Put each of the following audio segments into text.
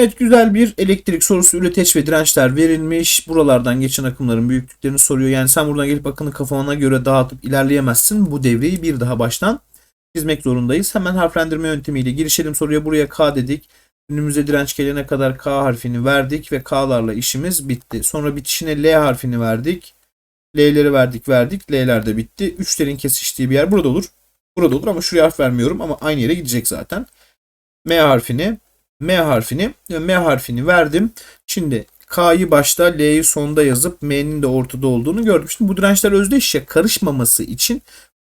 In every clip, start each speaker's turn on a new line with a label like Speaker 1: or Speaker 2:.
Speaker 1: Evet güzel bir elektrik sorusu üreteç ve dirençler verilmiş. Buralardan geçen akımların büyüklüklerini soruyor. Yani sen buradan gelip akını kafana göre dağıtıp ilerleyemezsin. Bu devreyi bir daha baştan çizmek zorundayız. Hemen harflendirme yöntemiyle girişelim soruya. Buraya K dedik. Önümüze direnç gelene kadar K harfini verdik ve K'larla işimiz bitti. Sonra bitişine L harfini verdik. L'leri verdik verdik. L'ler de bitti. Üçlerin kesiştiği bir yer burada olur. Burada olur ama şuraya harf vermiyorum ama aynı yere gidecek zaten. M harfini M harfini M harfini verdim. Şimdi K'yı başta L'yi sonda yazıp M'nin de ortada olduğunu gördüm. Şimdi bu dirençler özdeş ya karışmaması için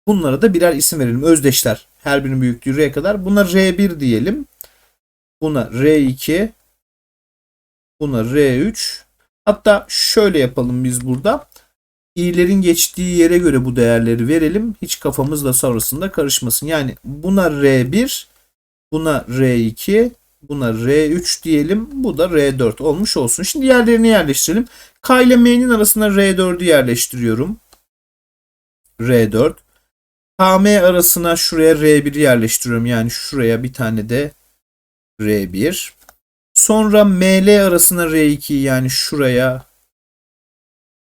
Speaker 1: bunlara da birer isim verelim. Özdeşler. Her birinin büyüklüğü R'ye kadar. Buna R1 diyelim. Buna R2. Buna R3. Hatta şöyle yapalım biz burada. i'lerin geçtiği yere göre bu değerleri verelim. Hiç kafamızla sonrasında karışmasın. Yani buna R1, buna R2, buna R3 diyelim. Bu da R4 olmuş olsun. Şimdi yerlerini yerleştirelim. K ile M'nin arasına R4'ü yerleştiriyorum. R4. KM arasına şuraya R1'i yerleştiriyorum. Yani şuraya bir tane de R1. Sonra ML arasına R2 yani şuraya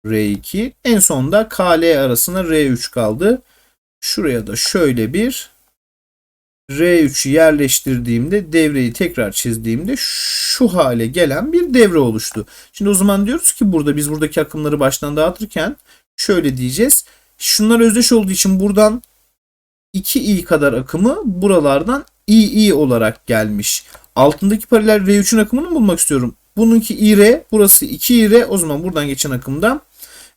Speaker 1: R2. En sonda KL arasına R3 kaldı. Şuraya da şöyle bir R3'ü yerleştirdiğimde devreyi tekrar çizdiğimde şu hale gelen bir devre oluştu. Şimdi o zaman diyoruz ki burada biz buradaki akımları baştan dağıtırken şöyle diyeceğiz. Şunlar özdeş olduğu için buradan 2i kadar akımı buralardan ii olarak gelmiş. Altındaki paralel R3'ün akımını mı bulmak istiyorum? Bununki ir, burası 2 ir. O zaman buradan geçen akımda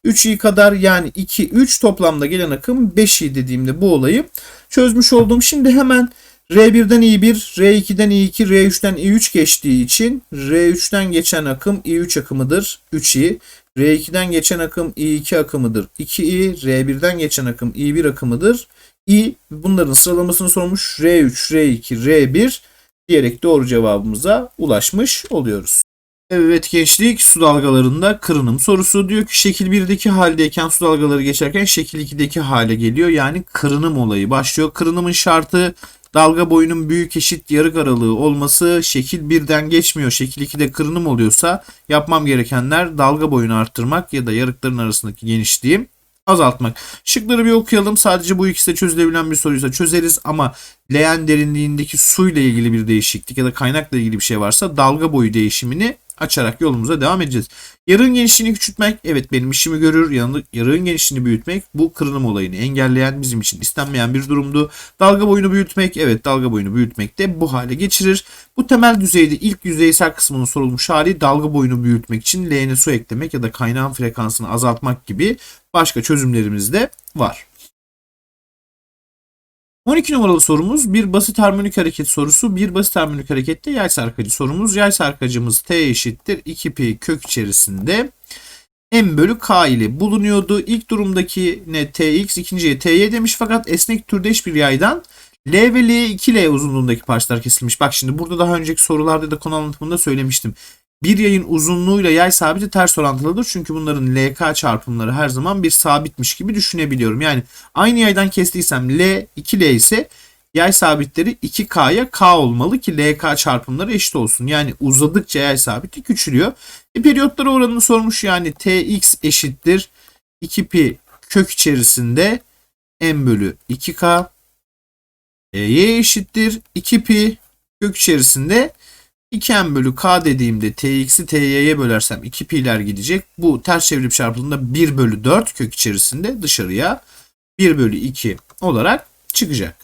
Speaker 1: 3i kadar yani 2 3 toplamda gelen akım 5i dediğimde bu olayı çözmüş oldum. Şimdi hemen R1'den i1, R2'den i2, R3'ten i3 geçtiği için R3'ten geçen akım i3 akımıdır 3i. R2'den geçen akım i2 akımıdır 2i. R1'den geçen akım i1 akımıdır i. Bunların sıralamasını sormuş R3, R2, R1 diyerek doğru cevabımıza ulaşmış oluyoruz. Evet gençlik su dalgalarında kırınım sorusu diyor ki şekil 1'deki haldeyken su dalgaları geçerken şekil 2'deki hale geliyor. Yani kırınım olayı başlıyor. Kırınımın şartı dalga boyunun büyük eşit yarık aralığı olması şekil 1'den geçmiyor. Şekil 2'de kırınım oluyorsa yapmam gerekenler dalga boyunu arttırmak ya da yarıkların arasındaki genişliği azaltmak. Şıkları bir okuyalım. Sadece bu ikisi de çözülebilen bir soruysa çözeriz ama leğen derinliğindeki suyla ilgili bir değişiklik ya da kaynakla ilgili bir şey varsa dalga boyu değişimini açarak yolumuza devam edeceğiz. Yarığın genişliğini küçültmek evet benim işimi görür. Yarığın genişliğini büyütmek bu kırınım olayını engelleyen bizim için istenmeyen bir durumdu. Dalga boyunu büyütmek evet dalga boyunu büyütmek de bu hale geçirir. Bu temel düzeyde ilk yüzeysel kısmının sorulmuş hali dalga boyunu büyütmek için leğene su eklemek ya da kaynağın frekansını azaltmak gibi başka çözümlerimiz de var. 12 numaralı sorumuz bir basit harmonik hareket sorusu. Bir basit harmonik harekette yay sarkacı sorumuz. Yay sarkacımız t eşittir 2pi kök içerisinde m bölü k ile bulunuyordu. İlk durumdaki ne tx ikinciye ty demiş fakat esnek türdeş bir yaydan L ve L 2L uzunluğundaki parçalar kesilmiş. Bak şimdi burada daha önceki sorularda da konu anlatımında söylemiştim. Bir yayın uzunluğuyla yay sabiti ters orantılıdır. Çünkü bunların LK çarpımları her zaman bir sabitmiş gibi düşünebiliyorum. Yani aynı yaydan kestiysem L 2L ise yay sabitleri 2K'ya K olmalı ki LK çarpımları eşit olsun. Yani uzadıkça yay sabiti küçülüyor. E, periyotları oranını sormuş yani Tx eşittir 2pi kök içerisinde m bölü 2K e, y eşittir 2pi kök içerisinde 2m bölü k dediğimde tx'i ty'ye bölersem 2 pi'ler gidecek. Bu ters çevirip çarpıldığında 1 bölü 4 kök içerisinde dışarıya 1 bölü 2 olarak çıkacak.